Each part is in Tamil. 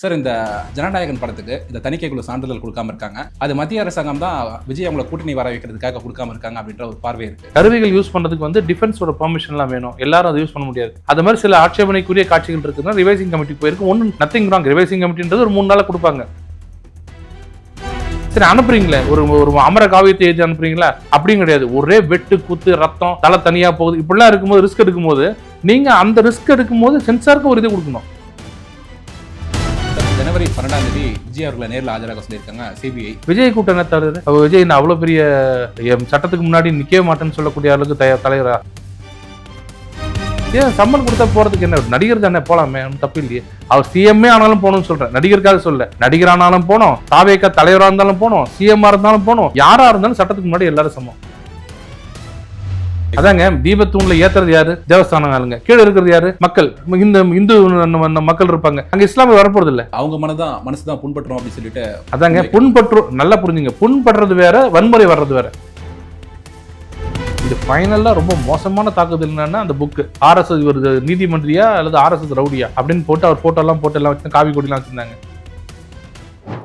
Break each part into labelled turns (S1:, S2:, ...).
S1: சார் இந்த ஜனநாயகன் படத்துக்கு இந்த தணிக்கைக்குழு சான்றிதழ் கொடுக்காம இருக்காங்க. அது மத்திய அரசாங்கம் தான் விஜய் அவங்களை கூட்டணி வர வைக்கிறதுக்காக கொடுக்காம இருக்காங்க அப்படின்ற ஒரு பார்வை இருக்கு.
S2: கருவிகள் யூஸ் பண்றதுக்கு வந்து டிஃபென்ஸோட பர்மிஷன்லாம் வேணும். எல்லாரும் அதை யூஸ் பண்ண முடியாது. அது மாதிரி சில ஆட்சேபனைக்குரிய காட்சிகள் இருக்குன்னா ரிவைசிங் கமிட்டி போயிருக்கு. ஒன்றும் நத்திங் ராங் ரிவைசிங் கமிட்டின்றது ஒரு மூணு நாள் கொடுப்பாங்க. சரி அனுப்புறீங்களே? ஒரு ஒரு அமர காவியத்தை எழுதி அனுப்புறீங்களா? அப்படியும் கிடையாது. ஒரே வெட்டு குத்து ரத்தம் தலை தனியா போகுது. இப்படிலாம் இருக்கும்போது ரிஸ்க் எடுக்கும்போது நீங்க அந்த ரிஸ்க் எடுக்கும்போது சென்சாருக்கு ஒரு இது கொடுக்கணும்.
S1: ஜனவரி பன்னெண்டாம் தேதி விஜய் அவர்களை நேரில் ஆஜராக சொல்லியிருக்காங்க சிபிஐ
S2: விஜய் கூட்டம் என்ன தருது? அவர் விஜய் நான் அவ்வளவு பெரிய சட்டத்துக்கு முன்னாடி நிக்கவே மாட்டேன்னு சொல்லக்கூடிய அளவுக்கு தய தலைவரா? ஏன் சம்மன் கொடுத்தா போறதுக்கு என்ன? நடிகர் தானே போலாமே தப்பு இல்லையே. அவர் சிஎம்ஏ ஆனாலும் போகணும்னு சொல்றேன். நடிகருக்காக சொல்ல. நடிகர் ஆனாலும் போனோம் தாவேக்கா தலைவரா இருந்தாலும் போனோம் சிஎம்ஆ இருந்தாலும் போனோம் யாரா இருந்தாலும் சட்டத்துக்கு முன்னாடி எல்லாரும் சமம். அதாங்க தீபத்தூண்ல ஏத்துறது யாரு? தேவஸ்தானம் ஆளுங்க. கீழே இருக்கிறது யாரு? மக்கள். இந்த இந்து மக்கள் இருப்பாங்க. அங்க இஸ்லாமிய வரப்போறது இல்ல
S1: அவங்க மனதான் மனசு தான் புண்பட்டுரும் அப்படின்னு சொல்லிட்டு
S2: அதாங்க புண்பற்று நல்லா புரிஞ்சுங்க. புண்படுறது வேற வன்முறை வர்றது வேற. இது ஃபைனலாக ரொம்ப மோசமான தாக்குதல் என்னன்னா அந்த புக்கு ஆர்எஸ்எஸ் ஒரு நீதிமன்றியா அல்லது ஆர்எஸ்எஸ் ரவுடியா அப்படின்னு போட்டு அவர் போட்டோ எல்லாம் போட்டு எல்லாம் வச்சு காவி கொடிலாம் வச்சிருந்தாங்க.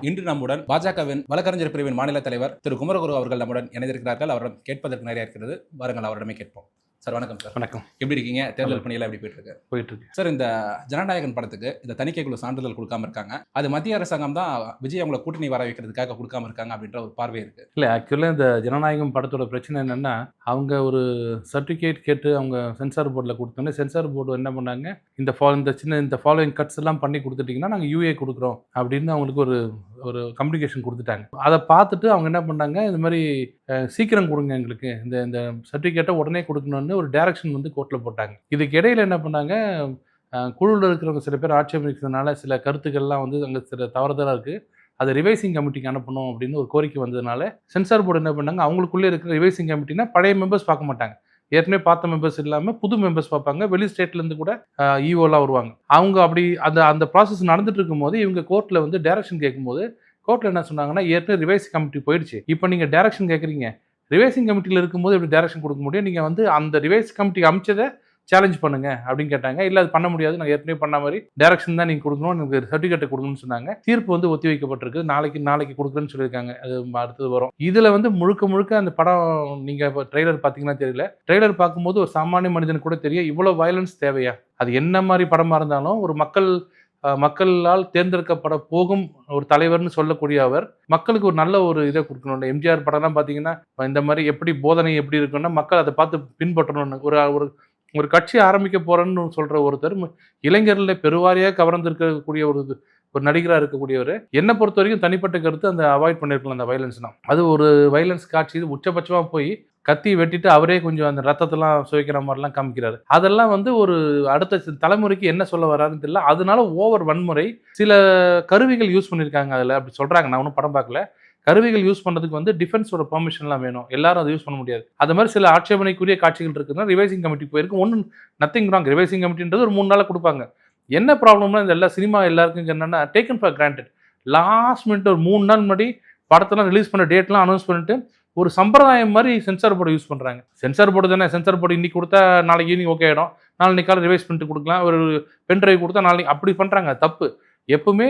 S1: இன்று நம்முடன் பாஜகவின் வழக்கறிஞர் பிரிவின் மாநில தலைவர் திரு குமரகுரு அவர்கள் நம்முடன் இணைந்திருக்கிறார்கள். அவரிடம் கேட்பதற்கு நிறைய இருக்கிறது. வாருங்கள் அவரிடமே கேட்போம். சார் வணக்கம் சார்.
S2: வணக்கம்.
S1: எப்படி இருக்கீங்க? தேர்தல் பணியெல்லாம் எப்படி போயிட்டு இருக்கு?
S2: போயிட்டு இருக்கு.
S1: சார் இந்த ஜனநாயகன் படத்துக்கு இந்த தணிக்கைக்குழு சான்றிதழ் கொடுக்காம இருக்காங்க. அது மத்திய அரசாங்கம் தான் விஜய் அவங்கள கூட்டணி வர வைக்கிறதுக்காக கொடுக்காம இருக்காங்க அப்படின்ற ஒரு பார்வை இருக்கு.
S2: இல்லை ஆக்சுவலாக இந்த ஜனநாயகம் படத்தோட பிரச்சனை என்னன்னா அவங்க ஒரு சர்டிஃபிகேட் கேட்டு அவங்க சென்சார் போர்டில் கொடுத்தோன்னே சென்சார் போர்டு என்ன பண்ணாங்க? இந்த ஃபா இந்த சின்ன இந்த ஃபாலோயிங் கட்ஸ் எல்லாம் பண்ணி கொடுத்துட்டிங்கன்னா நாங்கள் யூஏ கொடுக்குறோம் அப்படின்னு அவங்களுக்கு ஒரு ஒரு கம்யூனிகேஷன் கொடுத்துட்டாங்க. அதை பார்த்துட்டு அவங்க என்ன பண்ணாங்க இந்த மாதிரி சீக்கிரம் கொடுங்க எங்களுக்கு. இந்த இந்த சர்டிஃபிகேட்டை உடனே கொடுக்கணும்னு ஒரு டைரக்ஷன் வந்து கோர்ட்டில் போட்டாங்க. இதுக்கு இடையில என்ன பண்ணாங்க குழுவில் இருக்கிறவங்க சில பேர் ஆட்சேபிக்கிறதுனால சில கருத்துக்கள்லாம் வந்து அங்கே சில தவறுதலாக இருக்குது அதை ரிவைசிங் கமிட்டிக்கு அனுப்பணும் அப்படின்னு ஒரு கோரிக்கை வந்ததுனால சென்சார் போர்டு என்ன பண்ணாங்க அவங்களுக்குள்ளே இருக்கிற ரிவைசிங் கமிட்டினா பழைய மெம்பர்ஸ் பார்க்க மாட்டாங்க. ஏற்கனவே பார்த்த மெம்பர்ஸ் இல்லாமல் புது மெம்பர்ஸ் பார்ப்பாங்க. வெளி ஸ்டேட்லேருந்து கூட ஈஓலாம் வருவாங்க. அவங்க அப்படி அந்த அந்த ப்ராசஸ் நடந்துட்டு இருக்கும்போது இவங்க கோர்ட்டில் வந்து டைரக்ஷன் கேட்கும்போது கோர்ட்டில் என்ன சொன்னாங்கன்னா ஏற்கனவே ரிவைஸ் கமிட்டி போயிடுச்சு. இப்போ நீங்கள் டைரக்ஷன் கேட்குறீங்க. ரிவைசிங் கமிட்டியில் இருக்கும்போது எப்படி டைரக்ஷன் கொடுக்க முடியும்? நீங்கள் வந்து அந்த ரிவைஸ் கமிட்டி அமைச்சதை சேலஞ்ச் பண்ணுங்க அப்படின்னு கேட்டாங்க. இல்லை அது பண்ண முடியாது. நான் ஏற்கனவே பண்ண மாதிரி டேரக்ஷன் தான் நீங்கள் கொடுக்கணும். எனக்கு சர்டிஃபிகேட் கொடுக்கணும்னு சொன்னாங்க. தீர்ப்பு வந்து ஒத்தி வைக்கப்பட்டிருக்கு. நாளைக்கு நாளைக்கு கொடுக்குறேன்னு சொல்லியிருக்காங்க. அது அடுத்தது வரும். இதில் வந்து முழுக்க முழுக்க அந்த படம் நீங்கள் இப்போ ட்ரெய்லர் பார்த்தீங்கன்னா தெரியல. ட்ரெய்லர் பார்க்கும்போது ஒரு சாமானிய மனிதன் கூட தெரியும் இவ்வளோ வயலன்ஸ் தேவையா? அது என்ன மாதிரி படமாக இருந்தாலும் ஒரு மக்கள் மக்களால் தேர்ந்தெடுக்கப்பட போகும் ஒரு தலைவர்னு சொல்லக்கூடிய அவர் மக்களுக்கு ஒரு நல்ல ஒரு இதை கொடுக்கணும். எம்ஜிஆர் படம்லாம் பார்த்தீங்கன்னா இந்த மாதிரி எப்படி போதனை எப்படி இருக்குன்னா மக்கள் அதை பார்த்து பின்பற்றணும்னு. ஒரு ஒரு ஒரு கட்சி ஆரம்பிக்க போறேன்னு சொல்ற ஒருத்தர் ம- இளைஞர்ல பெருவாரியாக கவர்ந்திருக்கக்கூடிய ஒரு இது- ஒரு நடிகராக இருக்கக்கூடியவர் என்னை பொறுத்த வரைக்கும் தனிப்பட்ட கருத்து அந்த அவாய்ட் பண்ணியிருக்கலாம் அந்த வயலன்ஸ்னால் அது ஒரு வயலன்ஸ் காட்சி இது உச்சபட்சமாக போய் கத்தி வெட்டிட்டு அவரே கொஞ்சம் அந்த ரத்தத்தெல்லாம் சுவைக்கிற மாதிரிலாம் காமிக்கிறாரு. அதெல்லாம் வந்து ஒரு அடுத்த தலைமுறைக்கு என்ன சொல்ல வராருன்னு தெரியல. அதனால ஓவர் வன்முறை சில கருவிகள் யூஸ் பண்ணியிருக்காங்க அதில். அப்படி சொல்கிறாங்க நான் ஒன்றும் படம் பார்க்கல. கருவிகள் யூஸ் பண்ணுறதுக்கு வந்து டிஃபென்ஸோட பெர்மிஷன்லாம் வேணும். எல்லாரும் அதை யூஸ் பண்ண முடியாது. அது மாதிரி சில ஆட்சேபனைக்குரிய காட்சிகள் இருக்குதுன்னா ரிவைசிங் கமிட்டி போயிருக்கு. ஒன்றும் நத்திங் ராங் ரிவைசிங் கமிட்டின்றது ஒரு மூணு நாளாக கொடுப்பாங்க. என்ன ப்ராப்ளம்னா இந்த எல்லா சினிமா எல்லாருக்கும் என்னென்னா taken for granted last minute ஒரு மூணு நாள் முன்னாடி படத்தெல்லாம் ரிலீஸ் பண்ண டேட்லாம் அனௌன்ஸ் பண்ணிட்டு ஒரு சம்பிரதாயம் மாதிரி சென்சார் போர்டு யூஸ் பண்ணுறாங்க சென்சார் போர்டு தானே? சென்சார் போர்டு இன்னைக்கு கொடுத்தா நாளைக்கு ஈவினிங் ஓகே ஆகிடும் நாளைக்கு காலை ரிவைஸ் பண்ணிட்டு கொடுக்கலாம். ஒரு பென் டிரைவ் கொடுத்தா நாளைக்கு அப்படி பண்ணுறாங்க தப்பு. எப்பவுமே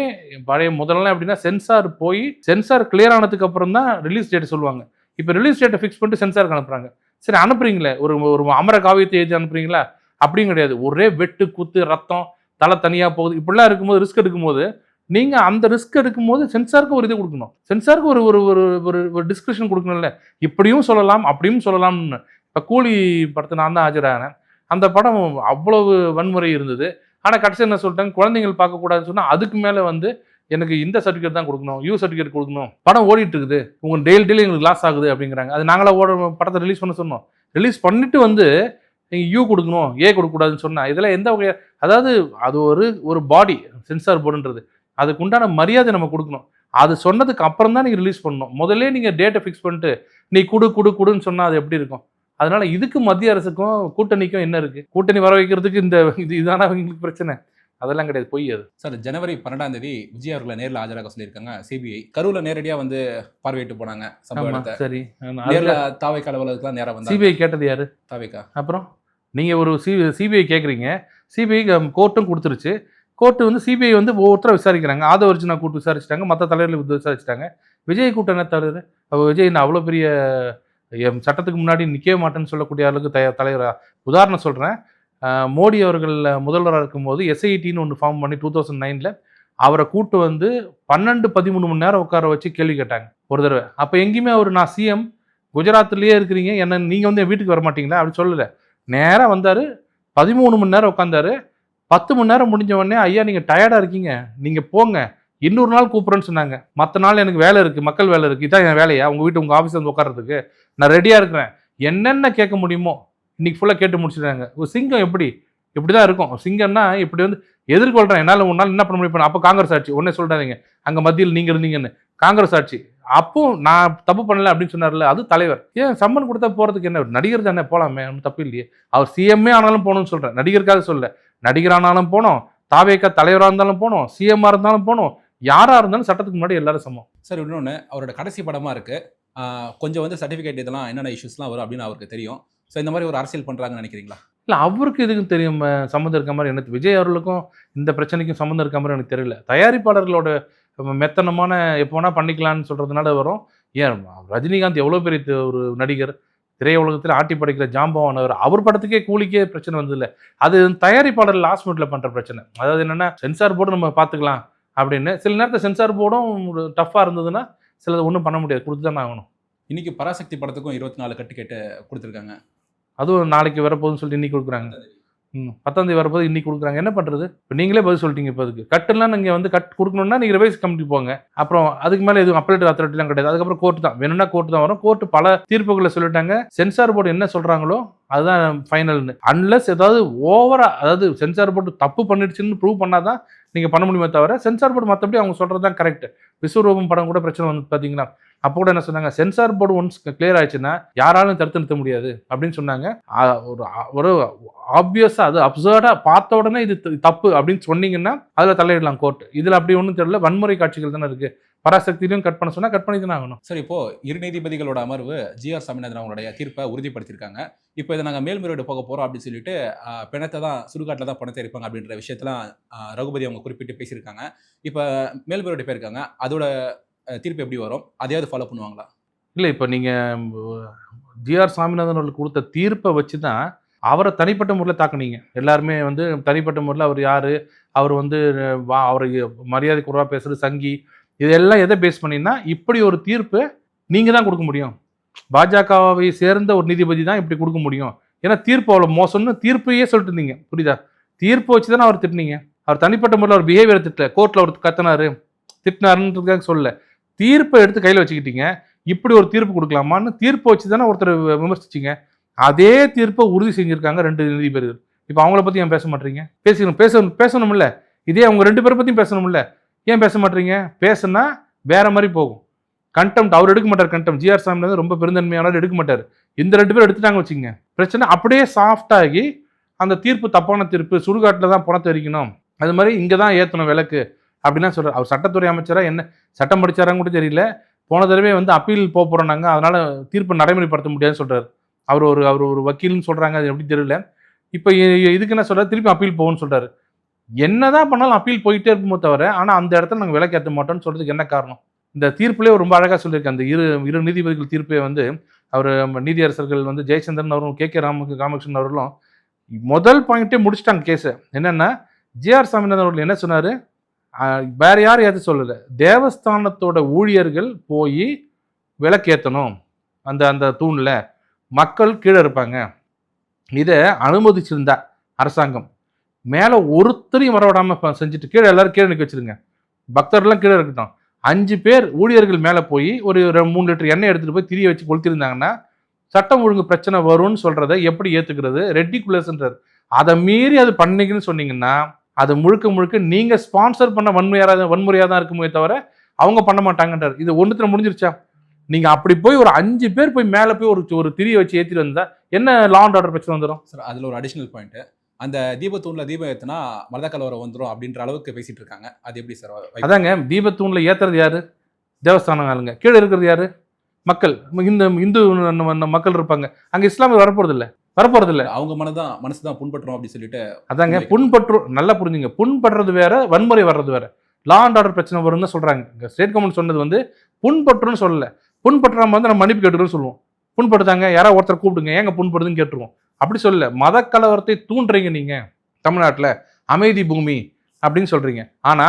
S2: பழைய முதல்லாம் எப்படின்னா சென்சார் போய் சென்சார் கிளியர் ஆனதுக்கு அப்புறம் தான் ரிலீஸ் டேட் சொல்லுவாங்க. இப்போ ரிலீஸ் டேட்டை ஃபிக்ஸ் பண்ணிட்டு சென்சாருக்கு அனுப்புறாங்க. சரி அனுப்புறீங்களே? ஒரு ஒரு அமர காவியத்தை எழுதி அனுப்புறீங்களா? அப்படியும் கிடையாது. ஒரே வெட்டு குத்து ரத்தம் தலை தனியாக போகுது. இப்படிலாம் இருக்கும்போது ரிஸ்க் எடுக்கும்போது நீங்கள் அந்த ரிஸ்க் எடுக்கும்போது சென்சாருக்கு ஒரு இது கொடுக்கணும். சென்சாருக்கு ஒரு ஒரு ஒரு ஒரு ஒரு டிஸ்கிரிப்ஷன் கொடுக்கணும்ல. இப்படியும் சொல்லலாம் அப்படியும் சொல்லலாம்னு. இப்போ கூலி படத்தை நான் தான் ஆஜரானேன். அந்த படம் அவ்வளவு வன்முறை இருந்தது. ஆனால் கடைசி என்ன சொல்லிட்டாங்க? குழந்தைகள் பார்க்கக்கூடாதுன்னு சொன்னால் அதுக்கு மேலே வந்து எனக்கு இந்த சர்டிஃபிகேட் தான் கொடுக்கணும் யூ சர்டிஃபிகேட் கொடுக்கணும். படம் ஓடிட்டு இருக்குது உங்க டெய்லி டெய்லி எங்களுக்கு லாஸ் ஆகுது அப்படிங்கிறாங்க. அது நாங்களாக ஓட படத்தை ரிலீஸ் பண்ண சொன்னோம். ரிலீஸ் பண்ணிட்டு வந்து நீங்கள் யூ கொடுக்கணும் ஏ கொடுக்கக்கூடாதுன்னு சொன்னால் இதெல்லாம் எந்த வகையாக அதாவது அது ஒரு ஒரு பாடி சென்சார் போர்டுன்றது அதுக்கு உண்டான மரியாதை நம்ம கொடுக்கணும். அது சொன்னதுக்கு அப்புறம் தான் நீங்கள் ரிலீஸ் பண்ணணும் முதல்ல நீங்கள் டேட்டை ஃபிக்ஸ் பண்ணிட்டு நீ குடு குடு குடுன்னு சொன்னால் அது எப்படி இருக்கும்? அதனால இதுக்கு மத்திய அரசுக்கும் கூட்டணிக்கும் என்ன இருக்கு? கூட்டணி வர வைக்கிறதுக்கு இந்த இது இதான அவங்களுக்கு பிரச்சனை? அதெல்லாம் கிடையாது பொய் அது.
S1: சார் ஜனவரி பன்னெண்டாம் தேதி விஜய் அவர்களை நேரில் ஆஜராக சொல்லியிருக்காங்க சிபிஐ. கரூர்ல நேரடியா வந்து பார்வையிட்டு போனாங்க சம்பவ
S2: ஆமா
S1: இடத்தை.
S2: சரி.
S1: நேர்ல தாவைக்கு அலுவலகத்துக்குலாம் நேரம் வந்தாங்க.
S2: சிபிஐ கேட்டது யாரு?
S1: தாவைக்கா?
S2: அப்புறம்? நீங்கள் ஒரு சி சிபிஐ கேட்குறீங்க சிபிஐ கோர்ட்டும் கொடுத்துருச்சு. கோர்ட்டு வந்து சிபிஐ வந்து ஒவ்வொருத்தரை விசாரிக்கிறாங்க. ஆதவர்ஜுனா கூட்டு விசாரிச்சிட்டாங்க மற்ற தலைவர்களை வந்து விசாரிச்சிட்டாங்க. விஜய் கூட்டம் என்ன தலைவர் விஜய் என்ன அவ்வளோ பெரிய சட்டத்துக்கு முன்னாடி நிற்கவே மாட்டேன்னு சொல்லக்கூடிய அளவுக்கு த தலைவரா உதாரணம் சொல்கிறேன் மோடி அவர்கள் முதல்வராக இருக்கும்போது எஸ்ஐடின்னு ஒன்று ஃபார்ம் பண்ணி டூ தௌசண்ட் நைனில் அவரை கூட்டு வந்து பன்னெண்டு பதிமூணு மணி நேரம் உட்கார வச்சு கேள்வி கேட்டாங்க ஒரு தடவை. அப்போ எங்கேயுமே அவர் நான் சிஎம் குஜராத்லேயே இருக்கிறீங்க என்ன நீங்கள் வந்து என் வீட்டுக்கு வர மாட்டீங்களா? அப்படின்னு சொல்லலை. நேராக வந்தார் பதிமூணு மணி நேரம் உட்காந்தாரு பத்து மணி நேரம் முடிஞ்ச உடனே ஐயா நீங்கள் டயர்டாக இருக்கீங்க நீங்கள் போங்க இன்னொரு நாள் கூப்பிட்றேன்னு சொன்னாங்க. மற்ற நாள் எனக்கு வேலை இருக்குது மக்கள் வேலை இருக்குது இதான் என் வேலையா? உங்கள் வீட்டு உங்கள் ஆஃபீஸ் வந்து உட்கார்றதுக்கு. நான் ரெடியாக இருக்கிறேன். என்னென்ன கேட்க முடியுமோ இன்னைக்கு ஃபுல்லாக கேட்டு முடிச்சிடுறாங்க. ஒரு சிங்கம் எப்படி? இப்படி தான் இருக்கும் சிங்கம்னா இப்படி வந்து எதிர்கொள்கிறேன் என்னால் உன்னால் என்ன பண்ண முடியும்? அப்போ காங்கிரஸ் ஆட்சி. ஒன்றே சொல்கிறாதீங்க அங்கே மத்தியில் நீங்கள் இருந்தீங்கன்னு. காங்கிரஸ் ஆட்சி. அப்போ நான் தப்பு பண்ணல அப்படின்னு சொன்னார்ல அது தலைவர். ஏன் சம்மன் கொடுத்தா போகிறதுக்கு என்ன? நடிகர் தானே போகலாமே ஒன்றும் தப்பு இல்லையே. அவர் சிஎம்ஏ ஆனாலும் போகணும்னு சொல்கிறேன் நடிகருக்காக சொல்ல நடிகர் ஆனாலும் போனோம் தாவேக்கா தலைவராக இருந்தாலும் போனோம் சிஎம்மாக இருந்தாலும் போனோம் யாராக இருந்தாலும் சட்டத்துக்கு முன்னாடி எல்லாரும் சமம்.
S1: சார் இன்னொன்று அவரோட கடைசி படமாக இருக்குது கொஞ்சம் வந்து சர்டிஃபிகேட் இதெல்லாம் என்னென்ன இஷ்யூஸ்லாம் வரும் அப்படின்னு அவருக்கு தெரியும். ஸோ இந்த மாதிரி ஒரு அரசியல் பண்ணுறாங்கன்னு நினைக்கிறீங்களா?
S2: இல்லை அவருக்கு எதுக்கும் தெரியும்? சம்மந்தம் இருக்க மாதிரி எனக்கு விஜய் அவர்களுக்கும் இந்த பிரச்சனைக்கும் சம்மந்தம் இருக்க மாதிரி எனக்கு தெரியல. தயாரிப்பாளர்களோட மெத்தனமான எப்போ வேணால் பண்ணிக்கலாம்னு சொல்கிறதுனால வரும். ஏன் ரஜினிகாந்த் எவ்வளோ பெரிய ஒரு நடிகர்? திரையுலகத்தில் ஆட்டி படைக்கிற ஜாம்பவானவர் அவர். படத்துக்கே கூலிக்கே பிரச்சனை வந்ததில்ல. அது தயாரிப்பாளர் லாஸ்ட் மினிட்ல பண்ணுற பிரச்சனை. அதாவது என்னென்னா சென்சார் போர்டு நம்ம பார்த்துக்கலாம் அப்படின்னு. சில நேரத்தில் சென்சார் போர்டும் டஃப்பாக இருந்ததுன்னா சிலது ஒன்றும் பண்ண முடியாது கொடுத்து தானே ஆகணும்.
S1: இன்னைக்கு பராசக்தி படத்துக்கும் இருபத்தி நாலு கட்டு கேட்டு கொடுத்துருக்காங்க.
S2: அதுவும் நாளைக்கு வரப்போகுதுன்னு சொல்லிட்டு இன்னைக்கு கொடுக்குறாங்க. ம் பத்தாம் தேதி வரப்போது இன்னைக்கு கொடுக்குறாங்க. என்ன பண்ணுறது இப்போ நீங்களே பதில் சொல்லிட்டீங்க இப்போ அதுக்கு. கட்டெல்லாம் நீங்கள் வந்து கட் கொடுக்கணும்னா நீங்கள் ரிவைஸ் கமிட்டி போங்க. அப்புறம் அதுக்கு மேலே எதுவும் அப்பலேட் அத்தாரிட்டிலாம் கிடையாது. அதுக்கப்புறம் கோர்ட்டு தான். வேணும்னா கோர்ட்டு தான் வரும். கோர்ட்டு பல தீர்ப்புகளை சொல்லிட்டாங்க. சென்சார் போர்டு என்ன சொல்கிறாங்களோ அதுதான் ஃபைனல்னு அன்லஸ் ஏதாவது ஓவரா அதாவது சென்சார் போர்டு தப்பு பண்ணிடுச்சுன்னு ப்ரூவ் பண்ணாதான் நீங்கள் பண்ண முடியுமே தவிர சென்சார் போர்டு மற்றபடி அவங்க சொல்கிறது தான் கரெக்ட் விஸ்வரூபம் படம் கூட பிரச்சனை வந்து பார்த்தீங்கன்னா அப்போ கூட என்ன சொன்னாங்க சென்சார் போர்டு ஒன்ஸ் கிளியர் ஆயிடுச்சுன்னா யாராலும் தடுத்து நிறுத்த முடியாது அப்படின்னு சொன்னாங்க. ஒரு ஒரு ஆப்வியஸாக அது அப்சர்டாக பார்த்த உடனே இது தப்பு அப்படின்னு சொன்னீங்கன்னா அதில் தலையிடலாம் கோர்ட் இதில் அப்படி ஒன்றும் தெரியல வன்முறை காட்சிகள் தானே இருக்குது பராசக்தியிலையும் கட் பண்ண சொன்னால் கட் பண்ணி தானே ஆகணும்.
S1: சார் இப்போ இரு நீதிபதிகளோட அமர்வு ஜிஆர் சாமிநாதன் அவங்களுடைய தீர்ப்பை உறுதிப்படுத்தியிருக்காங்க. இப்போ இதை நாங்கள் மேல்முறையீடு போக போகிறோம் அப்படின்னு சொல்லிட்டு பிணத்தை தான் சுடுகாட்டில் தான் பணத்தை இருப்பாங்க அப்படின்ற விஷயத்தெல்லாம் ரகுபதி அவங்க குறிப்பிட்டு பேசியிருக்காங்க. இப்போ மேல்முறையீடு போயிருக்காங்க. அதோட தீர்ப்பு எப்படி வரும்? அதையாவது ஃபாலோ பண்ணுவாங்களா?
S2: இல்லை இப்போ நீங்கள் ஜிஆர் சாமிநாதன் அவர்கள் கொடுத்த தீர்ப்பை வச்சு தான் அவரை தனிப்பட்ட முறையில் தாக்குனீங்க. எல்லாருமே வந்து தனிப்பட்ட முறையில் அவர் யார்? அவர் வந்து வா அவரை மரியாதை குறைவாக பேசுகிறது சங்கி இதெல்லாம் எதை பேஸ் பண்ணினா இப்படி ஒரு தீர்ப்பு நீங்கள் தான் கொடுக்க முடியும். பாஜகவை சேர்ந்த ஒரு நீதிபதி தான் இப்படி கொடுக்க முடியும். ஏன்னா தீர்ப்பு அவ்வளோ மோசம்னு தீர்ப்பையே சொல்லிட்டு இருந்தீங்க. புரியுதா? தீர்ப்பு வச்சு தானே அவர் திட்டினீங்க. அவர் தனிப்பட்ட முறையில் அவர் பிஹேவியர் திட்டல. கோர்ட்டில் அவர் கத்தினாரு. திட்டினாருன்றதுக்காக சொல்லல. தீர்ப்பை எடுத்து கையில் வச்சுக்கிட்டீங்க. இப்படி ஒரு தீர்ப்பு கொடுக்கலாமான்னு தீர்ப்பு வச்சு தானே ஒருத்தர் விமர்சிச்சிங்க. அதே தீர்ப்பை உறுதி செஞ்சுருக்காங்க ரெண்டு நீதிபதிகள். இப்போ அவங்கள பற்றி ஏன் பேச மாட்டீங்க? பேசணும் பேசணும் பேசணும்ல. இதே அவங்க ரெண்டு பேரை பற்றியும் பேசணும்ல. ஏன் பேச மாட்டீங்க? பேசுனா வேற மாதிரி போகும். கண்டெம்ட் அவர் எடுக்க மாட்டார் கண்டெம்ட் ஜிஆர் சாமி ரொம்ப பெருந்தன்மையானவர் எடுக்க மாட்டார். இந்த ரெண்டு பேரும் எடுத்துட்டாங்க வச்சுங்க பிரச்சனை அப்படியே சாஃப்டாகி அந்த தீர்ப்பு தப்பான தீர்ப்பு சுடுகாட்டில் தான் பணத்தை எரிக்கணும். அது மாதிரி இங்கே தான் ஏற்றணும் விளக்கு அப்படின்னா சொல்கிறார் அவர் சட்டத்துறை அமைச்சராக என்ன சட்டம் படித்தாரான்னு கூட தெரியல. போன தடவை வந்து அப்பீல் போக போகிறோம் நாங்கள் அதனால் தீர்ப்பை நடைமுறைப்படுத்த முடியாதுன்னு சொல்கிறார் அவர் ஒரு அவர் ஒரு வக்கீல்னு சொல்கிறாங்க அது எப்படி தெரியல. இப்போ இதுக்கு என்ன சொல்கிறார் திருப்பி அப்பீல் போகும்னு சொல்கிறார் என்னதான் பண்ணாலும் அப்பீல் போயிட்டே இருக்குமோ தவிர ஆனால் அந்த இடத்துல நாங்கள் விலைக்கேற்ற மாட்டோம்னு சொல்கிறதுக்கு என்ன காரணம்? இந்த தீர்ப்புலேயே ரொம்ப அழகாக சொல்லியிருக்கேன் அந்த இரு இரு நீதிபதிகள் தீர்ப்பை வந்து அவர் நீதியரசர்கள் வந்து ஜெயச்சந்திரன் அவரும் கே கே ராம ராமகிருஷ்ணன் அவர்களும் முதல் பாயிண்ட்டே முடிச்சிட்டாங்க கேஸை என்னென்னா ஜிஆர் சாமிநாதன் அவர்கள் என்ன சொன்னார்? வேற யாரும் ஏற்ற சொல்லலை. தேவஸ்தானத்தோட ஊழியர்கள் போய் விளக்கேற்றணும் அந்த அந்த தூணில் மக்கள் கீழே இருப்பாங்க. இதை அனுமதிச்சிருந்தா அரசாங்கம். மேலே ஒருத்தரையும் வரவிடாமல் செஞ்சுட்டு கீழே எல்லாரும் கீழே நிற்க வச்சிருங்க. பக்தர்லாம் கீழே இருக்கட்டும். அஞ்சு பேர் ஊழியர்கள் மேலே போய் ஒரு மூணு லிட்டர் எண்ணெய் எடுத்துகிட்டு போய் திரிய வச்சு கொளுத்திருந்தாங்கன்னா சட்டம் ஒழுங்கு பிரச்சனை வரும்னு சொல்கிறத எப்படி ஏற்றுக்கிறது ரெட்டிகுலஸ்ன்றது அதை மீறி அது பண்ணீங்கன்னு சொன்னீங்கன்னா அது முழுக்க முழுக்க நீங்கள் ஸ்பான்சர் பண்ண வன்முறையாக வன்முறையாக தான் இருக்குமே தவிர அவங்க பண்ண மாட்டாங்கன்றார். இது ஒன்றுத்தில் முடிஞ்சிருச்சா? நீங்கள் அப்படி போய் ஒரு அஞ்சு பேர் போய் மேலே போய் ஒரு ஒரு திரியை வச்சு ஏற்றிட்டு வந்தால் என்ன லா அண்ட் ஆர்டர் பிரச்சனை வந்துடும்
S1: சார் அதில் ஒரு அடிஷ்னல் பாயிண்ட்டு அந்த தீபத்தூணில் தீபம் ஏற்றினா மரத கலவரம் வந்துடும் அப்படின்ற அளவுக்கு பேசிட்டு இருக்காங்க. அது எப்படி சார்?
S2: அதாங்க தீபத்தூண்ல ஏத்துறது யாரு? தேவஸ்தானம் ஆளுங்க. கீழே இருக்கிறது யாரு? மக்கள். இந்த இந்து மக்கள் இருப்பாங்க. அங்க இஸ்லாமியர் வரப்போறது இல்ல வரப்போறது இல்ல
S1: அவங்க மனதான் மனசு தான் புண்பட்டுரும் அப்படின்னு சொல்லிட்டு
S2: அதாங்க
S1: முன்வைக்க-
S2: புண்பற்று நல்லா புரிஞ்சுங்க. புண்படுறது வேற வன்முறை வர்றது வேற. லா அண்ட் ஆர்டர் பிரச்சனை வரும்னு சொல்றாங்க. இங்க ஸ்டேட் கவர்மெண்ட் சொன்னது வந்து புண்பற்றுன்னு சொல்லல. புண்பற்றாம வந்து நம்ம மன்னிப்பு கேட்டுருன்னு சொல்லுவோம். புண்படுத்தாங்க யாராவது ஒருத்தர் கூப்பிடுங்க ஏங்க புண்படுதுன்னு கேட்டுருவோம். அப்படி சொல்லல. மத கலவரத்தை தூண்டுறீங்க நீங்க தமிழ்நாட்டில். அமைதி பூமி அப்படின்னு சொல்றீங்க. ஆனா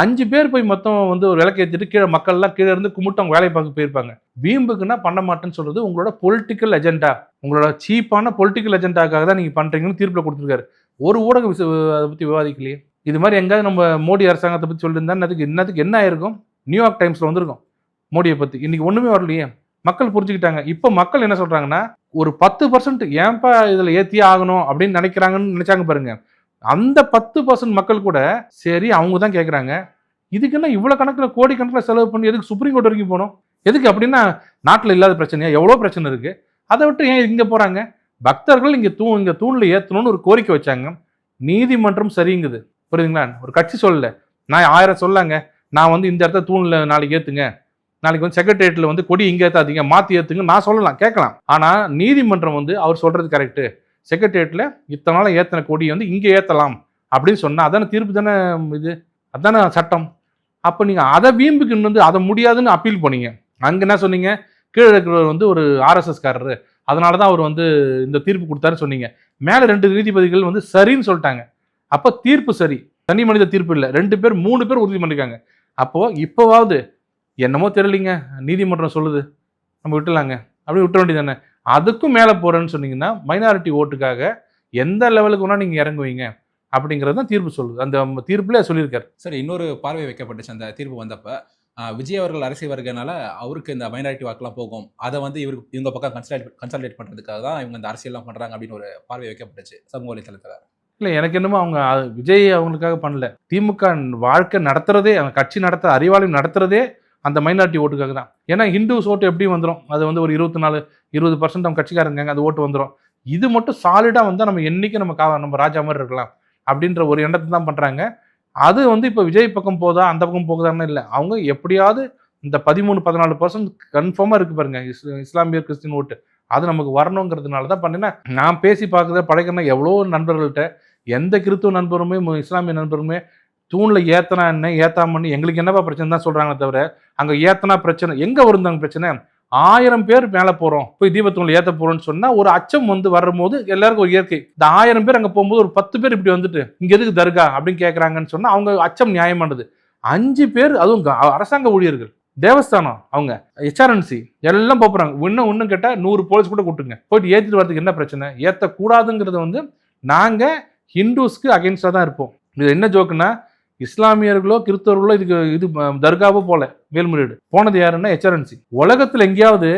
S2: அஞ்சு பேர் போய் மொத்தம் வந்து ஒரு விளக்கு ஏற்றிட்டு கீழே மக்கள்லாம் கீழே இருந்து கும்பிட்டு அவங்க வேலையை பார்க்க போயிருப்பாங்க. வீம்புக்குன்னா பண்ண மாட்டேன்னு சொல்றது உங்களோட பொலிட்டிக்கல் எஜெண்டா உங்களோட சீப்பான பொலிட்டிக்கல் எஜெண்டாக்காக தான் நீங்க பண்றீங்கன்னு தீர்ப்பில் கொடுத்துருக்காரு. ஒரு ஊடக விச அதை பற்றி விவாதிக்கலையே? இது மாதிரி எங்கேயாவது நம்ம மோடி அரசாங்கத்தை பற்றி சொல்லியிருந்தா இன்னத்துக்கு இன்னத்துக்கு என்ன ஆயிருக்கும்? நியூயார்க் டைம்ஸில் வந்திருக்கும் மோடியை பற்றி இன்னைக்கு ஒன்றுமே வரலையே. மக்கள் புரிஞ்சுக்கிட்டாங்க. இப்போ மக்கள் என்ன சொல்கிறாங்கன்னா ஒரு பத்து பர்சன்ட் ஏன்பா இதில் ஏற்றியே ஆகணும் அப்படின்னு நினைக்கிறாங்கன்னு நினைச்சாங்க பாருங்க. அந்த பத்து பர்சன்ட் மக்கள் கூட சரி அவங்க தான் கேட்குறாங்க இதுக்குன்னா இவ்வளோ கணக்கில் கோடி கணக்கில் செலவு பண்ணி எதுக்கு சுப்ரீம் கோர்ட் வரைக்கும் போகணும்? எதுக்கு அப்படின்னா நாட்டில் இல்லாத பிரச்சனையா? எவ்வளோ பிரச்சனை இருக்குது அதை விட்டு ஏன் இங்கே போகிறாங்க பக்தர்கள் இங்கே தூ இங்கே தூணில் ஏற்றணும்னு ஒரு கோரிக்கை வச்சாங்க. நீதிமன்றம் சரிங்குது. புரியுதுங்களா? ஒரு கட்சி சொல்லலை. நான் ஆயிரம் சொல்லாங்க நான் வந்து இந்த இடத்த தூணில் நாளைக்கு ஏற்றுங்க நாளைக்கு வந்து செக்ரட்டரியேட்டில் வந்து கொடி இங்கே ஏற்றாதீங்க மாற்றி ஏற்றுங்க நான் சொல்லலாம் கேட்கலாம். ஆனால் நீதிமன்றம் வந்து அவர் சொல்கிறது கரெக்டு செக்ரட்டரியேட்டில் இத்தனை நாள் ஏற்றின கொடியை வந்து இங்கே ஏற்றலாம் அப்படின்னு சொன்னால் அதான தீர்ப்பு தானே இது? அதானே சட்டம்? அப்போ நீங்கள் அதை வீம்புக்கு இன்னும் வந்து அதை முடியாதுன்னு அப்பீல் பண்ணீங்க. அங்கே என்ன சொன்னீங்க? கீழே இருக்கிறவர் வந்து ஒரு ஆர்எஸ்எஸ்காரரு அதனால தான் அவர் வந்து இந்த தீர்ப்பு கொடுத்தாருன்னு சொன்னீங்க. மேலே ரெண்டு நீதிபதிகள் வந்து சரின்னு சொல்லிட்டாங்க. அப்போ தீர்ப்பு சரி. தனி மனித தீர்ப்பு இல்லை. ரெண்டு பேர் மூணு பேர் உறுதி பண்ணியிருக்காங்க அப்போது இப்போவாவது என்னமோ தெரியலிங்க. நீதிமன்றம் சொல்லுது. நம்ம விட்டுலாங்க அப்படி விட்ட வேண்டியதானே அதுக்கும் மேலே போகிறேன்னு சொன்னீங்கன்னா மைனாரிட்டி ஓட்டுக்காக எந்த லெவலுக்கு வேணால் நீங்கள் இறங்குவீங்க. அப்படிங்கிறது தான் தீர்ப்பு சொல்லுது. அந்த தீர்ப்புல சொல்லியிருக்காரு.
S1: சரி இன்னொரு பார்வை வைக்கப்பட்டுச்சு. அந்த தீர்ப்பு வந்தப்ப விஜய் அவர்கள் அரசியல் வருகிறனால அவருக்கு இந்த மைனாரிட்டி வாக்கெல்லாம் போகும். அதை வந்து இவருக்கு இவங்க பக்கம் கன்சல்டேட் கன்சல்டேட் பண்ணுறதுக்காக தான் இவங்க இந்த அரசியல்லாம் பண்ணுறாங்க அப்படின்னு ஒரு பார்வை வைக்கப்பட்டுச்சு. சமூக வலைத்தளத்தில்.
S2: இல்லை எனக்கு என்னமோ அவங்க விஜய் அவங்களுக்காக பண்ணல. திமுக வாழ்க்கை நடத்துறதே அவங்க கட்சி நடத்த அறிவாலயம் நடத்துறதே அந்த மைனாரிட்டி ஓட்டுக்காக தான். ஏன்னா ஹிந்துஸ் ஓட்டு எப்படி வந்துடும் அது வந்து ஒரு இருபத்தி நாலு இருபது பர்சன்ட் அவங்க கட்சிக்காரங்க அது ஓட்டு வந்துடும் இது மட்டும் சாலிடாக வந்தால் நம்ம என்றைக்கும் நம்ம கா நம்ம ராஜா மாதிரி இருக்கலாம் அப்படின்ற ஒரு எண்ணத்தை தான் பண்ணுறாங்க அது வந்து இப்போ விஜய் பக்கம் போதா அந்த பக்கம் போகுதான்னு இல்லை. அவங்க எப்படியாவது இந்த பதிமூணு பதினாலு பர்சன்ட் கன்ஃபார்மாக இருக்கு பாருங்க. இஸ் இஸ்லாமியர் கிறிஸ்டின் ஓட்டு. அது நமக்கு வரணுங்கிறதுனால தான் பண்ணினா நான் பேசி பார்க்குற பழகின எவ்வளோ நண்பர்கள்ட்ட எந்த கிறித்துவ நண்பருமே மு- இஸ்லாமிய நண்பருமே தூணில் ஏத்தனா என்ன ஏத்தாமன்னு எங்களுக்கு என்னப்பா பிரச்சனை தான் சொல்கிறாங்களே தவிர அங்கே ஏத்தனா பிரச்சனை எங்கே வருந்தாங்க பிரச்சனை? ஆயிரம் பேர் மேலே போகிறோம் போய் தீபத்தூணில் ஏற்ற போகிறோம்னு சொன்னால் ஒரு அச்சம் வந்து வரும்போது எல்லாருக்கும் ஒரு இயற்கை. இந்த ஆயிரம் பேர் அங்கே போகும்போது ஒரு பத்து பேர் இப்படி வந்துட்டு இங்கே எதுக்கு தர்கா? அப்படின்னு கேட்குறாங்கன்னு சொன்னால் அவங்க அச்சம் நியாயமானது. அஞ்சு பேர் அதுவும் அரசாங்க ஊழியர்கள் தேவஸ்தானம் அவங்க ஹெச்ஆர்என்சி எல்லாம் போகிறாங்க இன்னும் ஒன்றும் கேட்டால் நூறு போலீஸ் கூட கூட்டுங்க. போயிட்டு ஏற்றிட்டு வரதுக்கு என்ன பிரச்சனை? ஏற்றக்கூடாதுங்கிறது வந்து நாங்கள் ஹிந்துஸ்க்கு அகேன்ஸ்டாக தான் இருப்போம். இது என்ன ஜோக்குன்னா இஸ்லாமியர்களோ கிறிஸ்தவர்களோ இதுக்கு இது தர்காவோ போல மேல்முறையீடு. போனது யாருன்னா ஹெச்ஆர்என்சி உலகத்தில் எங்கேயாவது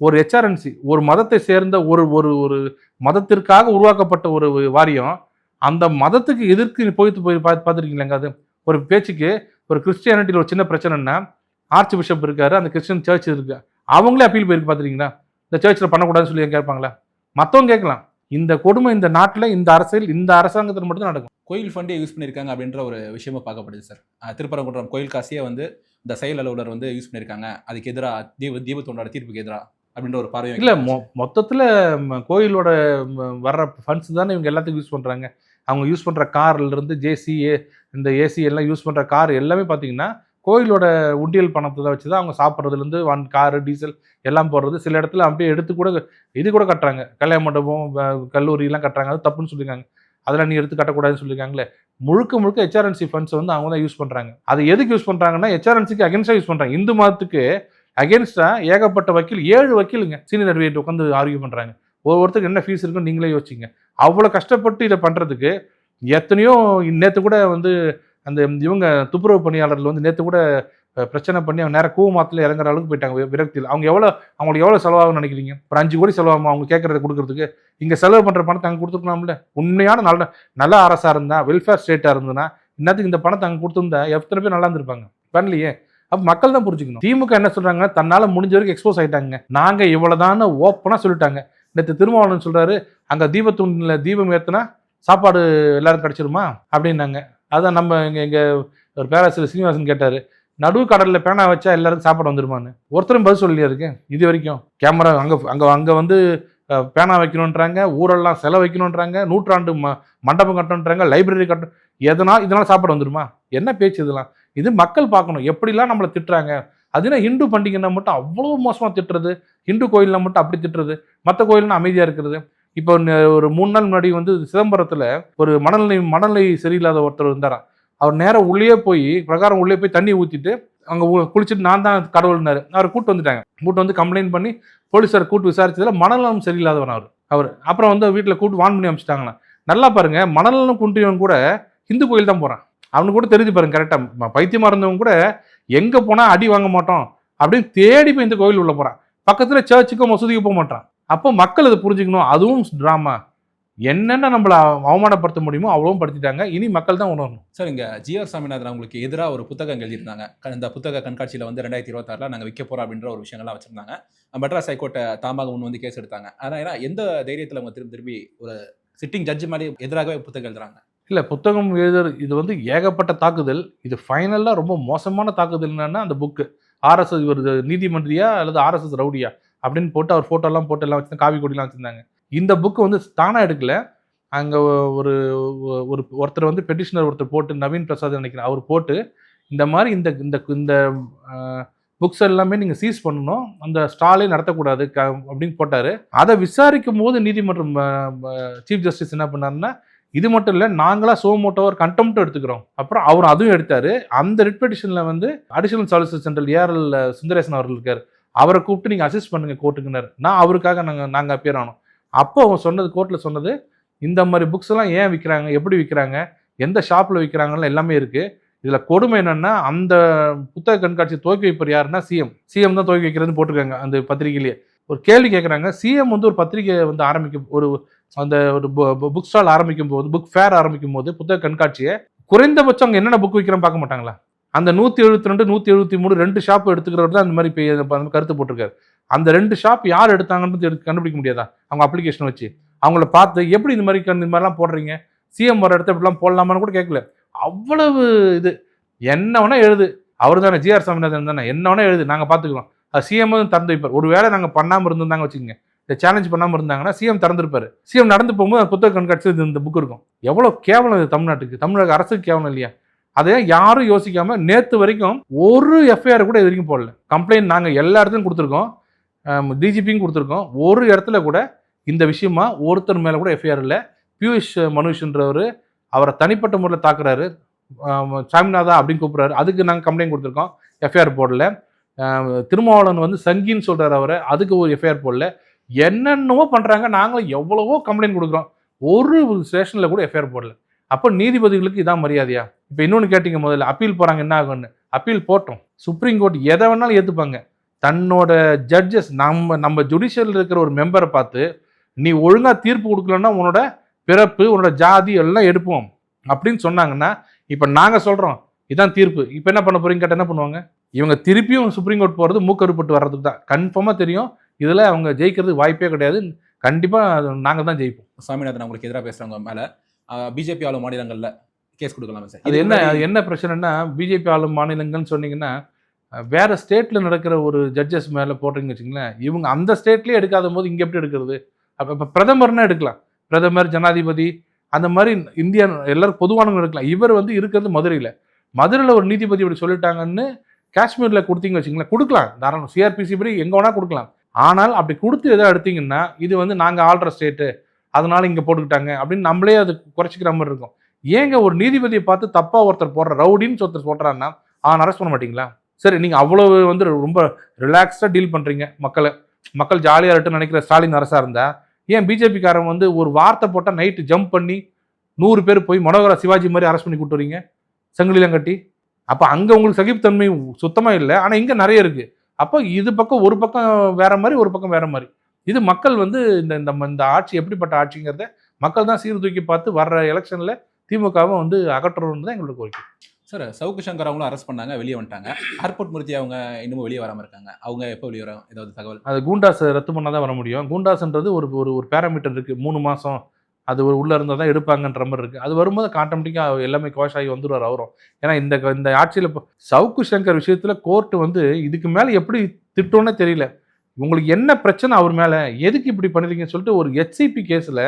S2: ஒரு ஹெச்ஆர்என்சி ஒரு மதத்தை சேர்ந்த ஒரு ஒரு ஒரு மதத்திற்காக உருவாக்கப்பட்ட ஒரு வாரியம் அந்த மதத்துக்கு எதிர்க்கு போய் போய் பார்த்து பார்த்துருக்கீங்களா அது ஒரு பேச்சுக்கு ஒரு கிறிஸ்டியானிட்டியில் ஒரு சின்ன பிரச்சனைன்னா ஆர்ச் பிஷப் இருக்காரு அந்த கிறிஸ்டியன் சர்ச் இருக்கு. அவங்களே அப்பீல் போயிருக்கு பார்த்துருக்கீங்களா? இந்த சர்ச்சில் பண்ணக்கூடாதுன்னு சொல்லி கேட்பாங்களா? மற்றவங்க கேட்கலாம். இந்த கொடுமை இந்த நாட்டில் இந்த அரசியல் இந்த அரசாங்கத்தில் மட்டும் நடக்கும்.
S1: கோயில் ஃபண்டே யூஸ் பண்ணியிருக்காங்க அப்படின்ற ஒரு விஷயமா பார்க்கப்படுது சார் திருப்பரங்குன்றம் கோயில் காசியை வந்து இந்த செயல் அலுவலர் வந்து யூஸ் பண்ணியிருக்காங்க. அதுக்கு எதிராக தீப தீபத்தோட தீர்ப்புக்கு எதிராக அப்படின்ற ஒரு பார்வை
S2: இல்லை மொ மொத்தத்தில் கோயிலோட வர்ற ஃபண்ட்ஸ் தானே இவங்க எல்லாத்துக்கும் யூஸ் பண்ணுறாங்க அவங்க யூஸ் பண்ணுற கார்லேருந்து ஜேசி இந்த ஏசி எல்லாம் யூஸ் பண்ணுற கார் எல்லாமே பார்த்தீங்கன்னா கோயிலோட உண்டியல் பணத்தை தான் வச்சு தான் அவங்க சாப்பிட்றதுலேருந்து வன் காரு டீசல் எல்லாம் போடுறது. சில இடத்துல அப்படியே எடுத்து கூட இது கூட கட்டுறாங்க. கல்யாண மண்டபம் வ- கல்லூரியெல்லாம் கட்டுறாங்க. அது தப்புன்னு சொல்லியிருக்காங்க அதெல்லாம் நீ எடுத்து கட்டக்கூடாதுன்னு சொல்லியிருக்காங்களே முழுக்க முழுக்க ஹெச்ஆர்என்சி ஃபண்ட்ஸ் வந்து அவங்க தான் யூஸ் பண்ணுறாங்க அது எதுக்கு யூஸ் பண்ணுறாங்கன்னா ஹெச்ஆர்என்சிக்கு அகேன்ஸ்டாக யூஸ் பண்ணுறாங்க இந்து மதத்துக்கு அகேன்ஸ்டா ஏகப்பட்ட வக்கீல் ஏழு வக்கீலுங்க. சீனியர் அட்வொகேட் உட்காந்து ஆர்கியூ பண்ணுறாங்க ஒவ்வொருத்தருக்கு என்ன ஃபீஸ் இருக்குன்னு நீங்களே யோசிச்சிங்க அவ்வளோ கஷ்டப்பட்டு இதை பண்ணுறதுக்கு எத்தனையோ நேற்று கூட வந்து அந்த இவங்க துப்புரவு பணியாளர்கள் வந்து நேற்று கூட பிரச்சனை பண்ணி அவங்க நேரம் கூவமாத்தில் இறங்குற அளவுக்கு போயிட்டாங்க விரக்தியில். அவங்க எவ்வளோ அவங்களுக்கு எவ்வளோ செலவாகும்னு நினைக்கிறீங்க? ஒரு அஞ்சு கோடி செலவாகும் அவங்க கேட்குறத கொடுக்கறதுக்கு? இங்கே செலவு பண்ணுற பணத்தை அங்கே கொடுத்துருக்கலாம்ல. உண்மையான நல்ல நல்ல அரசாக இருந்தால் வெல்ஃபேர் ஸ்டேட்டாக இருந்ததுன்னா இன்னத்துக்கு இந்த பணத்தை அங்கே கொடுத்துருந்தா எத்தனை பேர் நல்லா இருந்திருப்பாங்க? பண்ணலையே. அப்போ மக்கள் தான் புரிஞ்சுக்கணும். திமுக என்ன சொல்கிறாங்கன்னா தன்னால் முடிஞ்ச வரைக்கும் எக்ஸ்போஸ் ஆகிட்டாங்க நாங்கள் இவ்வளோதான்னு ஓப்பனாக சொல்லிட்டாங்க. நேற்று திருமாவளவன் சொல்கிறாரு அங்கே தீபத்தூண்டில் தீபம் ஏற்றினா சாப்பாடு எல்லாரும் கிடச்சிருமா? அப்படின்னாங்க. அதான் நம்ம இங்கே இங்கே ஒரு பேராசிரியர் சீனிவாசன் கேட்டார் நடுவு கடலில் பேனா வச்சா எல்லாருக்கும் சாப்பாடு வந்துருமான்னு? ஒருத்தரும் பதில் சொல்லியா இருக்கு இது வரைக்கும். கேமரா அங்கே அங்கே அங்கே வந்து பேனா வைக்கணுன்றாங்க ஊரெல்லாம் செலை வைக்கணுன்றாங்க நூற்றாண்டு ம மண்டபம் கட்டணுன்றாங்க லைப்ரரி கட்டணும் எதனால் இதனால் சாப்பாடு வந்துருமா? என்ன பேச்சு இதெல்லாம்? இது மக்கள் பார்க்கணும் எப்படிலாம் நம்மளை திட்டுறாங்க? அதுனா ஹிந்து பண்டிகைன்னா மட்டும் அவ்வளோ மோசமாக திட்டுறது ஹிந்து கோயிலில் மட்டும் அப்படி திட்டுறது மற்ற கோயில்னா அமைதியாக இருக்கிறது. இப்போ ஒரு மூணு நாள் முன்னாடி வந்து சிதம்பரத்தில் ஒரு மணல்நிலை மணல்நிலை சரியில்லாத ஒருத்தர் இருந்தாராம். அவர் நேராக உள்ளே போய் பிரகாரம் உள்ளே போய் தண்ணி ஊற்றிட்டு அங்கே குளிச்சுட்டு நான் தான் கடவுள்னாரு அவரை கூட்டு வந்துட்டாங்க. கூட்டு வந்து கம்ப்ளைண்ட் பண்ணி போலீஸார் கூட்டு விசாரிச்சதில் மணலம் சரியில்லாதவன் அவர். அவர் அப்புறம் வந்து வீட்டில் கூட்டு வான் பண்ணி அமிச்சிட்டாங்களா நல்லா பாருங்க மனநலம் குன்றியவன் கூட இந்து கோயில் தான் போகிறான் அவனுக்கு கூட தெரிஞ்சு பாருங்க கரெக்டாக பைத்தியமாக இருந்தவன் கூட எங்கே போனால் அடி வாங்க மாட்டோம் அப்படின்னு தேடி போய் இந்த கோயில் உள்ளே போகிறான் பக்கத்தில் சர்ச்சுக்கும் மசூதிக்கு போக மாட்டான். அப்போ மக்கள் இதை புரிஞ்சுக்கணும். அதுவும் ட்ராமா என்னென்ன நம்மளை அவமானப்படுத்த முடியுமோ அவ்வளவும் படுத்திட்டாங்க. இனி மக்கள் தான் உணரணும்.
S1: சார் இங்க ஜிஆர் சாமிநாதன் அவங்களுக்கு எதிராக ஒரு புத்தகம் எழுதியிருந்தாங்க. இந்த புத்தக கண்காட்சியில வந்து ரெண்டாயிரத்தி இருபத்தாறுல நாங்க விற்க போறோம் அப்படின்ற ஒரு விஷயங்கள்லாம் வச்சிருந்தாங்க. மெட்ராஸ் ஹைகோர்ட்டை தாமாக முன் வந்து கேஸ் எடுத்தாங்க. ஆனா ஏன்னா எந்த தைரியத்துல அவங்க திரும்பி திரும்பி ஒரு சிட்டிங் ஜட்ஜ் மாதிரி எதிராகவே புத்தகம் எழுதுறாங்க.
S2: இல்லை புத்தகம் எழுதுற இது வந்து ஏகப்பட்ட தாக்குதல். இது ஃபைனலாக ரொம்ப மோசமான தாக்குதல் என்னன்னா அந்த புக்கு ஆர்எஸ்எஸ் இவர் நீதிமன்றியா அல்லது ஆர்எஸ்எஸ் ரவுடியா? அப்படின்னு போட்டு அவர் ஃபோட்டோலாம் போட்டு எல்லாம் வச்சு காவி கொடிலாம் வச்சுருந்தாங்க. இந்த புக்கு வந்து தானாக எடுக்கல. அங்கே ஒரு ஒரு ஒருத்தர் வந்து பெட்டிஷனர் ஒருத்தர் போட்டு நவீன் பிரசாத் நினைக்கிறேன் அவர் போட்டு இந்த மாதிரி இந்த இந்த இந்த புக்ஸ் எல்லாமே நீங்கள் சீஸ் பண்ணணும். அந்த ஸ்டாலே நடத்தக்கூடாது க அப்படின்னு போட்டார். அதை விசாரிக்கும் போது நீதிமன்றம் சீஃப் ஜஸ்டிஸ் என்ன பண்ணாருன்னா இது மட்டும் இல்லை நாங்களாக சோமோட்டோ ஒரு கண்டெம்ட்டும் எடுத்துக்கிறோம். அப்புறம் அவர் அதுவும் எடுத்தார். அந்த ரிட் பெட்டிஷனில் வந்து additional solicitor general ARL Sundaresan அவர்கள் இருக்கார். அவரை கூப்பிட்டு நீங்கள் அசிஸ்ட் பண்ணுங்க கோர்ட்டுக்குனார் நான் அவருக்காக நாங்கள் நாங்கள் அப்பியர் ஆனோம். அப்போ அவன் சொன்னது கோர்ட்டில் சொன்னது இந்த மாதிரி புக்ஸ் எல்லாம் ஏன் விற்கிறாங்க எப்படி விற்கிறாங்க எந்த ஷாப்பில் விற்கிறாங்கன்னு எல்லாமே இருக்குது இதில் கொடுமை என்னென்னா அந்த புத்தக கண்காட்சி துவக்கி வைப்பர் யாருன்னா சிஎம் சிஎம் தான் துவக்கி வைக்கிறதுன்னு போட்டிருக்காங்க அந்த பத்திரிகையிலேயே. ஒரு கேள்வி கேட்குறாங்க சிஎம் வந்து ஒரு பத்திரிகை வந்து ஆரம்பிக்கும் ஒரு அந்த ஒரு புக் ஸ்டால் ஆரம்பிக்கும் போது புக் ஃபேர் ஆரம்பிக்கும் போது புத்தக கண்காட்சியை குறைந்தபட்சம் அங்கே என்னென்ன புக் விற்கிறோம் பார்க்க மாட்டாங்களா? அந்த நூற்றி எழுபத்தி ரெண்டு நூற்றி எழுபத்தி மூணு ரெண்டு ஷாப் எடுத்துக்கிறவர் தான் அந்த மாதிரி இப்போ கருத்து போட்டிருக்காரு. அந்த ரெண்டு ஷாப் யார் எடுத்தாங்கன்னு எடுத்து கண்டுபிடிக்க முடியாதா? அவங்க அப்ளிகேஷன் வச்சு. அவங்கள பார்த்து எப்படி இந்த மாதிரி கண்- இந்த மாதிரிலாம் போடுறீங்க? சிஎம் வர இடத்த இப்படிலாம் போடலாமான்னு கூட கேட்கல அவ்வளவு இது. என்ன வேணா எழுது. அவர் தானே ஜிஆர் சாமிநாதன் தானே. என்ன வேணா எழுது. நாங்கள் பார்த்துக்குறோம். அது சிஎம் திறந்து வைப்பார். ஒரு வேளை நாங்கள் பண்ணாமல் இருந்திருந்தாங்க வச்சுக்கோங்க. இந்த சேலஞ்ச் பண்ணாமல் இருந்தாங்கன்னா சிஎம் திறந்துருப்பார். சிஎம் நடந்து போகும்போது புத்தக கண்காட்சி இந்த புக் இருக்கும். எவ்வளோ கேவலம் இது தமிழ்நாட்டுக்கு. தமிழக அரசுக்கு கேவலம் இல்லையா? அதை யாரும் யோசிக்காம நேற்று வரைக்கும் ஒரு எஃப்ஐஆர் கூட இது வரைக்கும் போடல. கம்ப்ளைண்ட் நாங்கள் எல்லா இடத்துலையும் கொடுத்துருக்கோம். டிஜிபியும் கொடுத்துருக்கோம். ஒரு இடத்துல கூட இந்த விஷயமா ஒருத்தர் மேலே கூட எஃப்ஐஆர் இல்லை. பியூஷ் மனுஷ்ன்றவர் அவரை தனிப்பட்ட முறையில் தாக்குறாரு. சாமிநாதா அப்படின்னு கூப்பிட்றாரு. அதுக்கு நாங்கள் கம்ப்ளைண்ட் கொடுத்துருக்கோம். எஃப்ஐஆர் போடல. திருமாவளவன் வந்து சங்கின்னு சொல்கிறார் அவரை. அதுக்கு ஒரு எஃப்ஐஆர் போடல. என்னென்னவோ பண்ணுறாங்க நாங்களும் எவ்வளவோ கம்ப்ளைண்ட் கொடுக்குறோம். ஒரு ஸ்டேஷனில் கூட எஃப்ஐஆர் போடல. அப்போ நீதிபதிகளுக்கு இதான் மரியாதையா? இப்போ இன்னொன்று கேட்டிங்க முதல்ல அப்பீல் போகிறாங்க என்ன ஆகும்னு? அப்பீல் போட்டோம். சுப்ரீம் கோர்ட் எதை வேணாலும் ஏற்றுப்பாங்க தன்னோட ஜட்ஜஸ் நம்ம நம்ம ஜுடிஷியல் இருக்கிற ஒரு மெம்பரை பார்த்து நீ ஒழுங்காக தீர்ப்பு கொடுக்கலன்னா உன்னோட பிறப்பு உன்னோட ஜாதி எல்லாம் எடுப்போம். அப்படின்னு சொன்னாங்கன்னா இப்போ நாங்கள் சொல்கிறோம் இதான் தீர்ப்பு. இப்போ என்ன பண்ண போறீங்க? கேட்டால் என்ன பண்ணுவாங்க? இவங்க திருப்பியும் சுப்ரீம் கோர்ட் போகிறது மூக்கருப்பட்டு வர்றதுக்கு தான். கன்ஃபார்மாக தெரியும். இதில் அவங்க ஜெயிக்கிறது வாய்ப்பே கிடையாது. கண்டிப்பாக நாங்கள் தான் ஜெயிப்போம்.
S1: சாமிநாதன் அவங்களுக்கு எதிராக பேசுறவங்க மேலே. பிஜேபி ஆளும் மாநிலங்களில் கேஸ் கொடுக்கலாமா சார்.
S2: அது என்ன அது என்ன பிரச்சனைனா பிஜேபி ஆளும் மாநிலங்கள்னு சொன்னீங்கன்னா வேற ஸ்டேட்ல நடக்கிற ஒரு ஜட்ஜஸ் மேல போடுறீங்கன்னு வச்சுங்களேன் இவங்க அந்த ஸ்டேட்லயே எடுக்காத போது இங்க எப்படி எடுக்கிறது? அப்ப இப்ப பிரதமர்னா எடுக்கலாம். பிரதமர் ஜனாதிபதி அந்த மாதிரி இந்தியா எல்லாரும் பொதுவானவங்க எடுக்கலாம். இவர் வந்து இருக்கிறது மதுரையில. மதுரையில ஒரு நீதிபதி இப்படி சொல்லிட்டாங்கன்னு காஷ்மீர்ல கொடுத்தீங்க வச்சுங்களேன் கொடுக்கலாம். தாராளம். சிஆர்பிசி படி எங்க வேணா கொடுக்கலாம். ஆனால் அப்படி கொடுத்து எதாவது எடுத்தீங்கன்னா இது வந்து நாங்க ஆள்ற ஸ்டேட்டு அதனால இங்க போட்டுக்கிட்டாங்க அப்படின்னு நம்மளே அது குறைச்சிக்கிற மாதிரி இருக்கும். ஏங்க ஒரு நீதிபதியை பார்த்து தப்பா ஒருத்தர் போடுற ரவுடின்னு ஒருத்தர் சொல்றாருன்னா அவன் அரெஸ்ட் பண்ண மாட்டீங்களா? சரி நீங்க அவ்வளவு வந்து ரொம்ப ரிலாக்ஸாக டீல் பண்றீங்க மக்களை. மக்கள் ஜாலியா இருக்கட்டும்னு நினைக்கிற ஸ்டாலின் அரசா இருந்தா ஏன் பிஜேபிக்காரன் வந்து ஒரு வார்த்தை போட்டா நைட்டு ஜம்ப் பண்ணி நூறு பேர் போய் மனோகர சிவாஜி மாதிரி அரெஸ்ட் பண்ணி கூட்டு வரீங்க சங்கிலிலாம் கட்டி அப்ப அங்க உங்களுக்கு சகிப்புத்தன்மை சுத்தமா இல்லை ஆனா இங்க நிறைய இருக்கு. அப்போ இது பக்கம் ஒரு பக்கம் வேற மாதிரி ஒரு பக்கம் வேற மாதிரி. இது மக்கள் வந்து இந்த இந்த இந்த ஆட்சி எப்படிப்பட்ட ஆட்சிங்கிறத மக்கள் தான் சீர்தூக்கி பார்த்து வர்ற எலெக்ஷனில் திமுகவை வந்து அகற்றணும்னு தான் எங்களோட கோரிக்கை.
S1: சார் சவுக்கு சங்கர் அவங்களும் அரெஸ்ட் பண்ணாங்க வெளியே வந்துட்டாங்க. ஹர்பட் மூர்த்தி அவங்க இன்னமும் வெளியே வராம இருக்காங்க. அவங்க எப்போ வெளியே வரும் ஏதாவது தகவல்?
S2: அது கூண்டாஸ் ரத்து பண்ணால் தான் வர முடியும். கூண்டாஸ்ன்றது ஒரு ஒரு ஒரு பேராமீட்டர் இருக்குது மூணு மாதம் அது ஒரு உள்ளே இருந்தால் தான் எடுப்பாங்கன்ற மாதிரி இருக்குது அது வரும்போது ஆட்டோமேட்டிக்காக எல்லாமே கோஷ் ஆகி வந்துடுவார் அவரும். ஏன்னா இந்த இந்த ஆட்சியில் இப்போ சவுக்கு சங்கர் விஷயத்தில் கோர்ட்டு வந்து இதுக்கு மேலே எப்படி திட்டோன்னே தெரியல. உங்களுக்கு என்ன பிரச்சனை அவர் மேலே? எதுக்கு இப்படி பண்ணுறீங்கன்னு சொல்லிட்டு ஒரு ஹெச்சிபி கேஸில்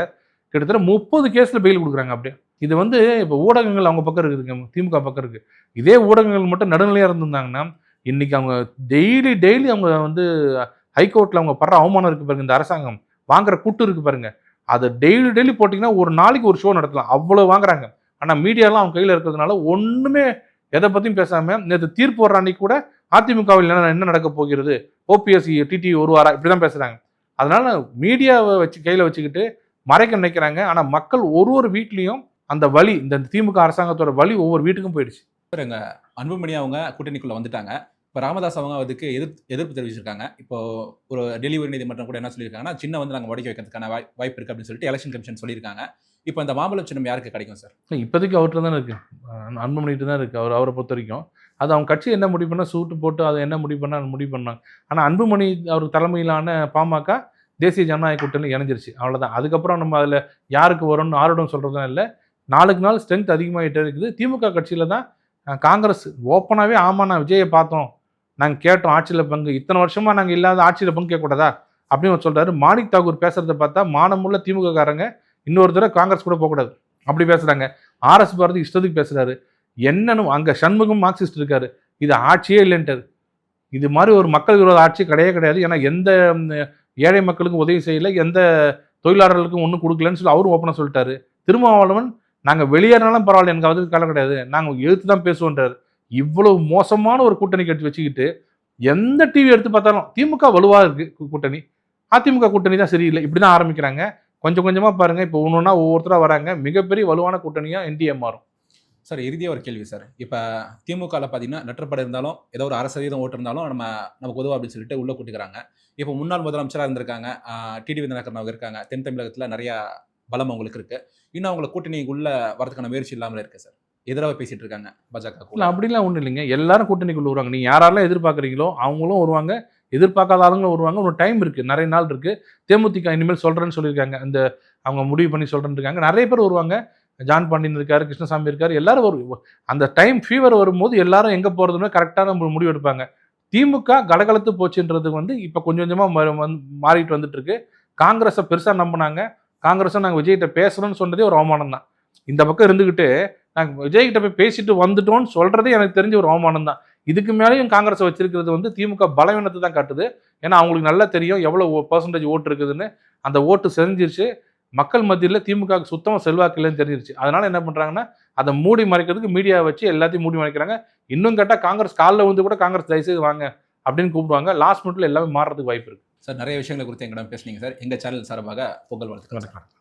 S2: கிட்டத்தட்ட முப்பது கேஸில் பெயில் கொடுக்குறாங்க அப்படியே. இது வந்து இப்போ ஊடகங்கள் அவங்க பக்கம் இருக்குதுங்க திமுக பக்கம் இருக்குது இதே ஊடகங்கள் மட்டும் நடுநிலையாக இருந்திருந்தாங்கன்னா இன்றைக்கி அவங்க டெய்லி டெய்லி அவங்க வந்து ஹைகோர்ட்டில் அவங்க படுற அவமானம் இருக்குது பாருங்க இந்த அரசாங்கம். வாங்குற கூட்டு இருக்குது பாருங்க. அதை டெய்லி டெய்லி போட்டிங்கன்னா ஒரு நாளைக்கு ஒரு ஷோ நடத்தலாம். அவ்வளோ வாங்குறாங்க. ஆனால் மீடியாலாம் அவங்க கையில் இருக்கிறதுனால ஒன்றுமே எதை பற்றியும் பேசாமல் நேற்று தீர்ப்பு வர்ற அன்னைக்கு கூட அதிமுகவில் என்ன என்ன நடக்க போகிறது? ஓபிஎஸ்சி டிடி ஒரு வாரம் இப்படி தான் பேசுகிறாங்க அதனால் மீடியாவை வச்சு கையில் வச்சுக்கிட்டு மறைக்க நினைக்கிறாங்க. ஆனால் மக்கள் ஒரு ஒரு வீட்லேயும் அந்த வழி இந்த திமுக அரசாங்கத்தோட வழி ஒவ்வொரு வீட்டுக்கும் போயிடுச்சு.
S1: அன்புமணி அவங்க கூட்டணிக்குள்ள வந்துட்டாங்க. இப்போ ராமதாஸ் அவங்க அதுக்கு எதிர்ப்பு எதிர்ப்பு தெரிவிச்சிருக்காங்க. இப்போ ஒரு டெல்லி உயர்நீதிமன்றம் கூட என்ன சொல்லியிருக்காங்கன்னா சின்ன வந்து நாங்கள் உடைக்க வைக்கிறதுக்கான வாய் வாய்ப்பு இருக்கு அப்படின்னு சொல்லிட்டு எலெக்ஷன் கமிஷன் சொல்லியிருக்காங்க. இப்போ இந்த மாம்பழம் சின்னம் யாருக்கு கிடைக்கும் சார்?
S2: இப்போதைக்கு அவர்கிட்ட தானே இருக்கு. அஹ் அன்புமணிகிட்ட தான் இருக்கு. அவர் அவரை பொறுத்த வரைக்கும். அது அவங்க கட்சி என்ன முடிவு பண்ணால் சூட்டு போட்டு அதை என்ன முடிவு பண்ணா அது முடிவு பண்ணாங்க. ஆனால் அன்புமணி அவர் தலைமையிலான பாமக தேசிய ஜனநாயக கூட்டணி இணைஞ்சிருச்சு. அவ்வளோதான் அதுக்கப்புறம் நம்ம அதில் யாருக்கு வரும்னு ஆரோடம் சொல்கிறதும் இல்லை. நாளுக்கு நாள் ஸ்ட்ரென்த் அதிகமாகிட்டே இருக்குது. திமுக கட்சியில் தான் காங்கிரஸ் ஓப்பனாகவே ஆமாம் நான் விஜயை பார்த்தோம். நாங்கள் கேட்டோம் ஆட்சியில் பங்கு. இத்தனை வருஷமாக நாங்கள் இல்லாத ஆட்சியில் பங்கு கேட்கக்கூடாதா? அப்படின்னு சொல்கிறாரு மாணிக் தாகூர் பேசுகிறத பார்த்தா மானமுள்ள திமுக காரங்க இன்னொரு தடவை காங்கிரஸ் கூட போகக்கூடாது. அப்படி பேசுகிறாங்க ஆர்எஸ் பாரதி இஷ்டத்துக்கு பேசுகிறாரு என்னன்னு அங்கே சண்முகம் மார்க்சிஸ்ட் இருக்கார். இது ஆட்சியே இல்லைன்ட்டாரு இது மாதிரி ஒரு மக்கள் விரோத ஆட்சி கிடையவே கிடையாது. ஏன்னா எந்த ஏழை மக்களுக்கும் உதவி செய்யல. எந்த தொழிலாளர்களுக்கும் ஒன்றும் கொடுக்கலன்னு சொல்லி அவரும் ஓப்பனாக சொல்லிட்டாரு. திருமாவளவன் நாங்கள் வெளியேறினாலும் பரவாயில்ல எனக்கு அதுக்கு கவலை கிடையாது. நாங்கள் எழுத்து தான் பேசுவோன்றார். இவ்வளவு மோசமான ஒரு கூட்டணி கட்சி வச்சுக்கிட்டு எந்த டிவி எடுத்து பார்த்தாலும் திமுக வலுவாக இருக்குது கூட்டணி. அதிமுக கூட்டணி தான் சரியில்லை. இப்படி தான் ஆரம்பிக்கிறாங்க. கொஞ்சம் கொஞ்சமாக பாருங்கள் இப்போ ஒன்று ஒன்றா ஒவ்வொருத்தராக வராங்க. மிகப்பெரிய வலுவான கூட்டணியாக என்டிஎம் மாறும்.
S1: சார் இறுதியாக ஒரு கேள்வி சார். இப்போ திமுகவில் பார்த்தீங்கன்னா நெற்றப்பட இருந்தாலும் ஏதோ ஒரு அரை சதவீதம் ஓட்டு இருந்தாலும் நம்ம நமக்கு உதவும் அப்படின்னு சொல்லிட்டு உள்ளே கூட்டுக்கிறாங்க. இப்போ முன்னாள் முதலமைச்சராக இருந்திருக்காங்க. டிடி விந்தனக்கரன் அவங்க இருக்காங்க. தென் தமிழகத்தில் நிறையா பலம் அவங்களுக்கு இருக்கு. இன்னும் அவங்களை கூட்டணிக்குள்ள வரதுக்கான முயற்சி இல்லாமல் இருக்கு சார். எதிராக பேசிட்டு இருக்காங்க பாஜக
S2: இல்லை அப்படிலாம் ஒன்றும் இல்லைங்க. எல்லாரும் கூட்டணிக்குள்ள வருவாங்க. நீங்கள் யாரெல்லாம் எதிர்பார்க்குறீங்களோ அவங்களும் வருவாங்க. எதிர்பார்க்காத ஆளுங்களும் வருவாங்க. ஒரு டைம் இருக்குது நிறைய நாள் இருக்குது தேமுதிக இனிமேல் சொல்கிறேன்னு சொல்லியிருக்காங்க. அந்த அவங்க முடிவு பண்ணி சொல்கிறேன்னு இருக்காங்க. நிறைய பேர் வருவாங்க. ஜான் பாண்டியன் இருக்காரு கிருஷ்ணசாமி இருக்காரு. எல்லாரும் ஒரு அந்த டைம் ஃபீவர் வரும்போது எல்லாரும் எங்கே போகிறதுன்னு கரெக்டான முடிவு எடுப்பாங்க. திமுக கலகலத்து போச்சுன்றது வந்து இப்போ கொஞ்சம் கொஞ்சமாக மாறிட்டு வந்துட்டு இருக்கு. காங்கிரஸை பெருசாக நம்பினாங்க. காங்கிரஸை நாங்கள் விஜய்கிட்ட பேசுகிறோம்னு சொன்னதே ஒரு அவமானம் தான். இந்த பக்கம் இருந்துக்கிட்டு நாங்கள் விஜய்கிட்ட போய் பேசிட்டு வந்துட்டோம்னு சொல்கிறதே எனக்கு தெரிஞ்ச ஒரு அவமானம் தான். இதுக்கு மேலேயும் காங்கிரஸ் வச்சிருக்கிறது வந்து திமுக பலவீனத்தை தான் காட்டுது. ஏன்னா அவங்களுக்கு நல்லா தெரியும் எவ்வளோ பர்சன்டேஜ் ஓட்டு இருக்குதுன்னு. அந்த ஓட்டு செஞ்சிருச்சு. மக்கள் மத்தியில் திமுக சுத்தமாக செல்வாக்கு இல்லைன்னு தெரிஞ்சிருச்சு. அதனால என்ன பண்ணுறாங்கன்னா அதை மூடி மறைக்கிறதுக்கு மீடியா வச்சு எல்லாத்தையும் மூடி மறைக்கிறாங்க. இன்னும் கேட்டால் காங்கிரஸ் காலில் வந்து கூட காங்கிரஸ் தயவுசெய்து வாங்க அப்படின்னு கூப்பிடுவாங்க. லாஸ்ட் மினிட்ல எல்லாமே மாறுறதுக்கு வாய்ப்பு இருக்குது
S1: சார் நிறைய விஷயங்களை குறித்து எங்கிடம் பேசுனீங்க சார். எங்கள் சேனல் சார்பாக பொங்கல் வாழ்த்துக்கள்.
S2: வணக்கம்.